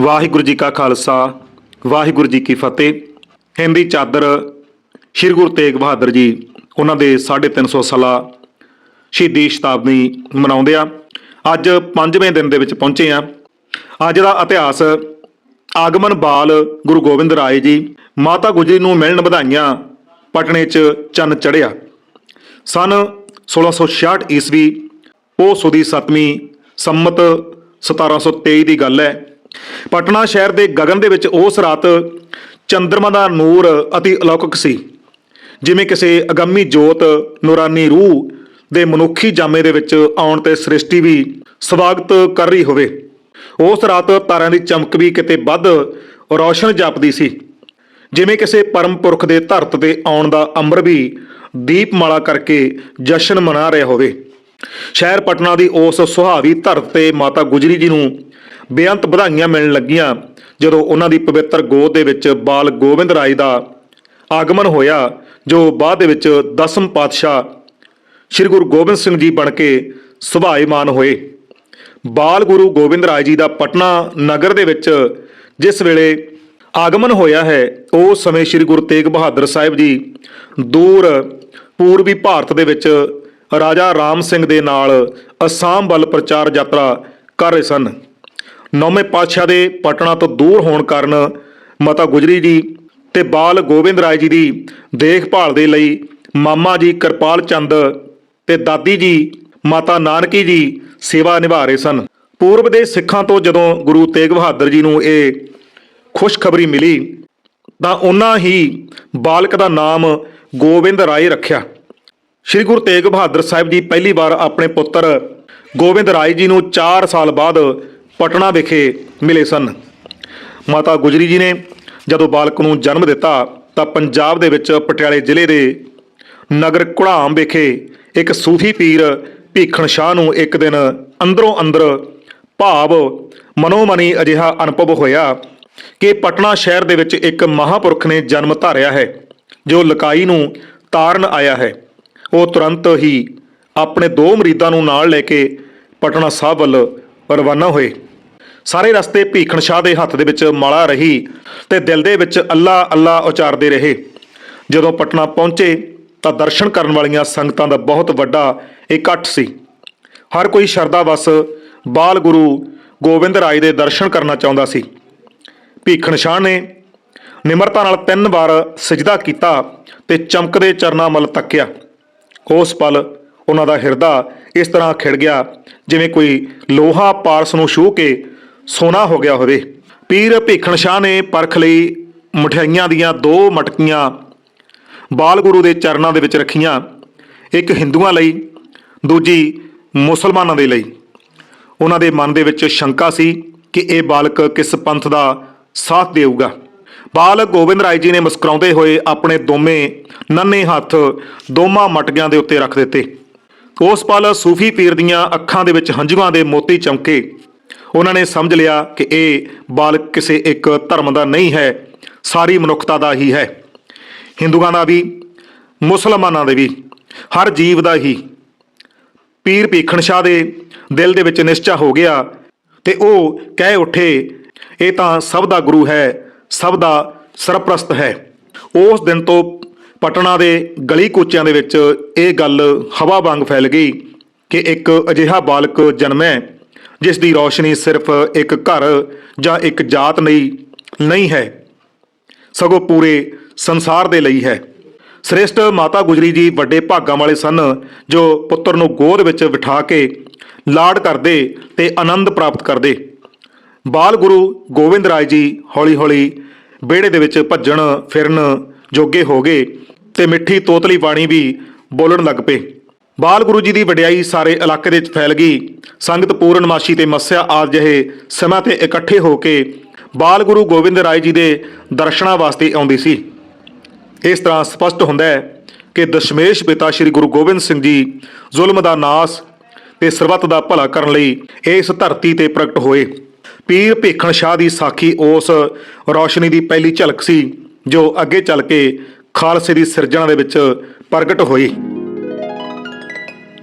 ਵਾਹਿਗੁਰੂ ਜੀ ਕਾ ਖਾਲਸਾ, ਵਾਹਿਗੁਰੂ ਜੀ ਕੀ ਫਤਿਹ। ਹਿੰਦੀ ਚਾਦਰ ਸ਼੍ਰੀ ਗੁਰੂ ਤੇਗ ਬਹਾਦਰ ਜੀ ਉਹਨਾਂ ਦੇ 350 ਸਾਲਾ ਸ਼ਹੀਦੀ ਸ਼ਤਾਬਦੀ ਮਨਾਉਂਦੇ ਆ। ਅੱਜ ਪੰਜਵੇਂ ਦਿਨ ਦੇ ਵਿੱਚ ਪਹੁੰਚੇ ਆ। ਅੱਜ ਦਾ ਇਤਿਹਾਸ ਆਗਮਨ ਬਾਲ ਗੁਰੂ ਗੋਬਿੰਦ ਰਾਏ ਜੀ ਮਾਤਾ ਗੁਜਰੀ ਨੂੰ ਮਿਲਣ ਵਧਾਈਆਂ ਪਟਨੇ 'ਚ ਚੰਨ ਚੜਿਆ ਸਨ 1666 ਈਸਵੀ, ਉਹ ਸੁਦੀ 7ਵੀਂ ਸੰਮਤ 1723 ਦੀ ਗੱਲ ਹੈ। ਪਟਨਾ ਸ਼ਹਿਰ ਦੇ ਗਗਨ ਦੇ ਵਿੱਚ ਉਸ ਰਾਤ ਚੰਦਰਮਾ ਦਾ ਨੂਰ ਅਤੀ ਅਲੌਕਿਕ ਸੀ, ਜਿਵੇਂ ਕਿਸੇ ਅਗੰਮੀ ਜੋਤ ਨੂਰਾਨੀ ਰੂਹ ਦੇ ਮਨੁੱਖੀ ਜਾਮੇ ਦੇ ਵਿੱਚ ਆਉਣ ਤੇ ਸ੍ਰਿਸ਼ਟੀ ਵੀ ਸਵਾਗਤ ਕਰ ਰਹੀ ਹੋਵੇ। ਉਸ ਰਾਤ ਤਾਰਿਆਂ ਦੀ ਚਮਕ ਵੀ ਕਿਤੇ ਵੱਧ ਰੌਸ਼ਨ ਜਾਪਦੀ ਸੀ, ਜਿਵੇਂ ਕਿਸੇ ਪਰਮ ਪੁਰਖ ਦੇ ਧਰਤ ਤੇ ਆਉਣ ਦਾ ਅੰਬਰ ਵੀ ਦੀਪਮਾਲਾ ਕਰਕੇ ਜਸ਼ਨ ਮਨਾ ਰਿਹਾ ਹੋਵੇ। ਸ਼ਹਿਰ ਪਟਨਾ ਦੀ ਉਸ ਸੁਹਾਵੀ ਧਰਤ ਤੇ ਮਾਤਾ ਗੁਜਰੀ ਜੀ ਨੂੰ ਬੇਅੰਤ ਵਧਾਈਆਂ ਮਿਲਣ ਲੱਗੀਆਂ ਜਦੋਂ ਉਹਨਾਂ ਦੀ ਪਵਿੱਤਰ ਗੋਦ ਦੇ ਵਿੱਚ ਬਾਲ ਗੋਬਿੰਦ ਰਾਏ ਦਾ ਆਗਮਨ ਹੋਇਆ, ਜੋ ਬਾਅਦ ਦੇ ਵਿੱਚ ਦਸਮ ਪਾਤਸ਼ਾਹ ਸ੍ਰੀ ਗੁਰੂ ਗੋਬਿੰਦ ਸਿੰਘ ਜੀ ਬਣ ਕੇ ਸੁਭਾਏਮਾਨ ਹੋਏ। ਬਾਲ ਗੁਰੂ ਗੋਬਿੰਦ ਰਾਏ ਜੀ ਦਾ ਪਟਨਾ ਨਗਰ ਦੇ ਵਿੱਚ ਜਿਸ ਵੇਲੇ ਆਗਮਨ ਹੋਇਆ ਹੈ ਉਸ ਸਮੇਂ ਸ੍ਰੀ ਗੁਰੂ ਤੇਗ ਬਹਾਦਰ ਸਾਹਿਬ ਜੀ ਦੂਰ ਪੂਰਬੀ ਭਾਰਤ ਦੇ ਵਿੱਚ ਰਾਜਾ ਰਾਮ ਸਿੰਘ ਦੇ ਨਾਲ ਅਸਾਮ ਵੱਲ ਪ੍ਰਚਾਰ ਯਾਤਰਾ ਕਰ ਰਹੇ ਸਨ। ਨੌਵੇਂ ਪਾਤਸ਼ਾਹ ਦੇ ਪਟਨਾ ਤੋਂ ਦੂਰ ਹੋਣ ਕਾਰਨ ਮਾਤਾ ਗੁਜਰੀ ਜੀ ਤੇ ਬਾਲ ਗੋਬਿੰਦ ਰਾਏ ਜੀ ਦੀ ਦੇਖਭਾਲ ਦੇ ਲਈ ਮਾਮਾ ਜੀ ਕਿਰਪਾਲ ਚੰਦ ਤੇ ਦਾਦੀ ਜੀ, ਮਾਤਾ ਨਾਨਕੀ ਜੀ ਸੇਵਾ ਨਿਭਾ ਰਹੇ ਸਨ। ਪੂਰਬ ਦੇ ਸਿੱਖਾਂ ਤੋਂ ਜਦੋਂ ਗੁਰੂ ਤੇਗ ਬਹਾਦਰ ਜੀ ਨੂੰ ਇਹ ਖੁਸ਼ਖਬਰੀ ਮਿਲੀ, ਤਾਂ ਉਹਨਾਂ ਹੀ ਬਾਲਕ ਦਾ ਨਾਮ ਗੋਬਿੰਦ ਰਾਏ ਰੱਖਿਆ। ਸ਼੍ਰੀ ਗੁਰੂ ਤੇਗ ਬਹਾਦਰ ਸਾਹਿਬ ਜੀ ਪਹਿਲੀ ਵਾਰ ਆਪਣੇ ਪੁੱਤਰ ਗੋਬਿੰਦ ਰਾਏ ਜੀ ਨੂੰ 4 ਸਾਲ ਬਾਅਦ ਪਟਨਾ ਵਿਖੇ ਮਿਲੇ ਸਨ। ਮਾਤਾ ਗੁਜਰੀ ਜੀ ਨੇ ਜਦੋਂ ਬਾਲਕ ਨੂੰ ਜਨਮ ਦਿੱਤਾ, ਤਾਂ ਪੰਜਾਬ ਦੇ ਵਿੱਚ ਪਟਿਆਲੇ ਜ਼ਿਲ੍ਹੇ ਦੇ ਨਗਰ ਘੁੜਾਮ ਵਿਖੇ ਇੱਕ ਸੂਫੀ ਪੀਰ ਭੀਖਣ ਸ਼ਾਹ ਨੂੰ ਇੱਕ ਦਿਨ ਅੰਦਰੋਂ ਅੰਦਰ ਭਾਵ ਮਨੋਮਨੀ ਅਜਿਹਾ ਅਨੁਭਵ ਹੋਇਆ ਕਿ ਪਟਨਾ ਸ਼ਹਿਰ ਦੇ ਵਿੱਚ ਇੱਕ ਮਹਾਪੁਰਖ ਨੇ ਜਨਮ ਧਾਰਿਆ ਹੈ, ਜੋ ਲਕਾਈ ਨੂੰ ਤਾਰਨ ਆਇਆ ਹੈ। ਉਹ ਤੁਰੰਤ ਹੀ ਆਪਣੇ ਦੋ ਮਰੀਦਾਂ ਨੂੰ ਨਾਲ ਲੈ ਕੇ ਪਟਨਾ ਸਾਹਿਬ ਵੱਲ ਰਵਾਨਾ ਹੋਏ। ਸਾਰੇ ਰਸਤੇ ਭੀਖਣ ਸ਼ਾਹ ਦੇ ਹੱਥ ਦੇ ਵਿੱਚ ਮਾਲਾ ਰਹੀ ਤੇ ਦਿਲ ਦੇ ਵਿੱਚ ਅੱਲਾ ਅੱਲਾ ਉਚਾਰਦੇ ਰਹੇ। ਜਦੋਂ ਪਟਨਾ ਪਹੁੰਚੇ ਤਾਂ ਦਰਸ਼ਨ ਕਰਨ ਵਾਲੀਆਂ ਸੰਗਤਾਂ ਦਾ ਬਹੁਤ ਵੱਡਾ ਇਕੱਠ ਸੀ। ਹਰ ਕੋਈ ਸ਼ਰਧਾ ਵਸ ਬਾਲ ਗੁਰੂ ਗੋਬਿੰਦ ਰਾਏ ਦੇ ਦਰਸ਼ਨ ਕਰਨਾ ਚਾਹੁੰਦਾ ਸੀ। ਭੀਖਣ ਸ਼ਾਹ ਨੇ ਨਿਮਰਤਾ ਨਾਲ ਤਿੰਨ ਵਾਰ ਸਜਦਾ ਕੀਤਾ ਤੇ ਚਮਕਦੇ ਚਰਨਾਂ ਵੱਲ ਤੱਕਿਆ। ਉਸ ਪਲ ਉਹਨਾਂ ਦਾ ਹਿਰਦਾ ਇਸ ਤਰ੍ਹਾਂ ਖਿੜ ਗਿਆ ਜਿਵੇਂ ਕੋਈ ਲੋਹਾ ਪਾਰਸ ਨੂੰ ਛੂਹ ਕੇ ਸੋਨਾ ਹੋ ਗਿਆ ਹੋਵੇ। ਪੀਰ ਭੀਖਣ ਸ਼ਾਹ ਨੇ ਪਰਖ ਲਈ ਮਠਿਆਈਆਂ ਦੀਆਂ ਦੋ ਮਟਕੀਆਂ ਬਾਲ ਗੁਰੂ ਦੇ ਚਰਨਾਂ ਦੇ ਵਿੱਚ ਰੱਖੀਆਂ, ਇੱਕ ਹਿੰਦੂਆਂ ਲਈ, ਦੂਜੀ ਮੁਸਲਮਾਨਾਂ ਦੇ ਲਈ। ਉਹਨਾਂ ਦੇ ਮਨ ਦੇ ਵਿੱਚ ਸ਼ੰਕਾ ਸੀ ਕਿ ਇਹ ਬਾਲਕ ਕਿਸ ਪੰਥ ਦਾ ਸਾਥ ਦੇਊਗਾ। ਬਾਲ ਗੋਬਿੰਦ ਰਾਏ ਜੀ ਨੇ ਮੁਸਕਰਾਉਂਦੇ ਹੋਏ ਆਪਣੇ ਦੋਵੇਂ ਨੰਨੇ ਹੱਥ ਦੋਵਾਂ ਮਟਕਿਆਂ ਦੇ ਉੱਤੇ ਰੱਖ ਦਿੱਤੇ। ਉਸ ਪਲ ਸੂਫੀ ਪੀਰ ਦੀਆਂ ਅੱਖਾਂ ਦੇ ਵਿੱਚ ਹੰਝੂਆਂ ਦੇ ਮੋਤੀ ਚਮਕੇ। ਉਹਨਾਂ ਨੇ ਸਮਝ ਲਿਆ ਕਿ ਇਹ ਬਾਲਕ ਕਿਸੇ ਇੱਕ ਧਰਮ ਦਾ ਨਹੀਂ ਹੈ, ਸਾਰੀ ਮਨੁੱਖਤਾ ਦਾ ਹੀ ਹੈ। ਹਿੰਦੂਆਂ ਦਾ ਵੀ, ਮੁਸਲਮਾਨਾਂ ਦੇ ਵੀ, ਹਰ ਜੀਵ ਦਾ ਹੀ। ਪੀਰ ਭੀਖਣ ਸ਼ਾਹ ਦੇ ਦਿਲ ਦੇ ਵਿੱਚ ਨਿਸ਼ਚਾ ਹੋ ਗਿਆ ਤੇ ਉਹ ਕਹਿ ਉੱਠੇ, ਇਹ ਤਾਂ ਸਭ ਦਾ ਗੁਰੂ ਹੈ, ਸਭ ਦਾ ਸਰਪ੍ਰਸਤ ਹੈ। ਉਸ ਦਿਨ ਤੋਂ ਪਟਨਾ ਦੇ ਗਲੀ ਕੋਚਿਆਂ ਦੇ ਵਿੱਚ ਇਹ ਗੱਲ ਹਵਾ ਵਾਂਗ ਫੈਲ ਗਈ ਕਿ ਇੱਕ ਅਜਿਹਾ ਬਾਲਕ ਜਨਮੈ ਜਿਸ ਦੀ ਰੌਸ਼ਨੀ ਸਿਰਫ ਇੱਕ ਘਰ ਜਾਂ ਇੱਕ ਜਾਤ ਲਈ ਨਹੀਂ ਹੈ, ਸਗੋਂ ਪੂਰੇ ਸੰਸਾਰ ਦੇ ਲਈ ਹੈ। ਸ੍ਰੇਸ਼ਟ ਮਾਤਾ ਗੁਜਰੀ ਜੀ ਵੱਡੇ ਭਾਗਾਂ ਵਾਲੇ ਸਨ, ਜੋ ਪੁੱਤਰ ਨੂੰ ਗੋਦ ਵਿੱਚ ਬਿਠਾ ਕੇ ਲਾਡ ਕਰਦੇ ਤੇ ਆਨੰਦ ਪ੍ਰਾਪਤ ਕਰਦੇ। ਬਾਲ ਗੁਰੂ ਗੋਬਿੰਦ ਰਾਏ ਜੀ ਹੌਲੀ-ਹੌਲੀ ਵਿਹੜੇ ਦੇ ਵਿੱਚ ਭੱਜਣ, ਫਿਰਨ ਜੋਗੇ ਹੋ ਗਏ ਤੇ ਮਿੱਠੀ ਤੋਤਲੀ ਬਾਣੀ ਵੀ ਬੋਲਣ ਲੱਗ ਪਏ। ਬਾਲ ਗੁਰੂ ਜੀ ਦੀ ਵਡਿਆਈ ਸਾਰੇ ਇਲਾਕੇ ਦੇ ਵਿੱਚ ਫੈਲ ਗਈ। ਸੰਗਤ ਪੂਰਨਮਾਸ਼ੀ ਤੇ ਮੱਸਿਆ ਆਦਿ ਜਿਹੇ ਸਮਾਂ ਤੇ ਇਕੱਠੇ ਹੋ ਕੇ ਬਾਲ ਗੁਰੂ ਗੋਬਿੰਦ ਰਾਏ ਜੀ ਦੇ ਦਰਸ਼ਨਾਂ ਵਾਸਤੇ ਆਉਂਦੀ ਸੀ। ਇਸ ਤਰ੍ਹਾਂ ਸਪਸ਼ਟ ਹੁੰਦਾ ਹੈ ਕਿ ਦਸ਼ਮੇਸ਼ ਪਿਤਾ ਸ੍ਰੀ ਗੁਰੂ ਗੋਬਿੰਦ ਸਿੰਘ ਜੀ ਜ਼ੁਲਮ ਦਾ ਨਾਸ ਤੇ ਸਰਬੱਤ ਦਾ ਭਲਾ ਕਰਨ ਲਈ ਇਸ ਧਰਤੀ ਤੇ ਪ੍ਰਗਟ ਹੋਏ। ਪੀਰ ਭੀਖਣ ਸ਼ਾਹ ਦੀ ਸਾਖੀ ਉਸ ਰੌਸ਼ਨੀ ਦੀ ਪਹਿਲੀ ਝਲਕ ਸੀ, ਜੋ ਅੱਗੇ ਚੱਲ ਕੇ ਖਾਲਸੇ ਦੀ ਸਿਰਜਣਾ ਦੇ ਵਿੱਚ ਪ੍ਰਗਟ ਹੋਈ।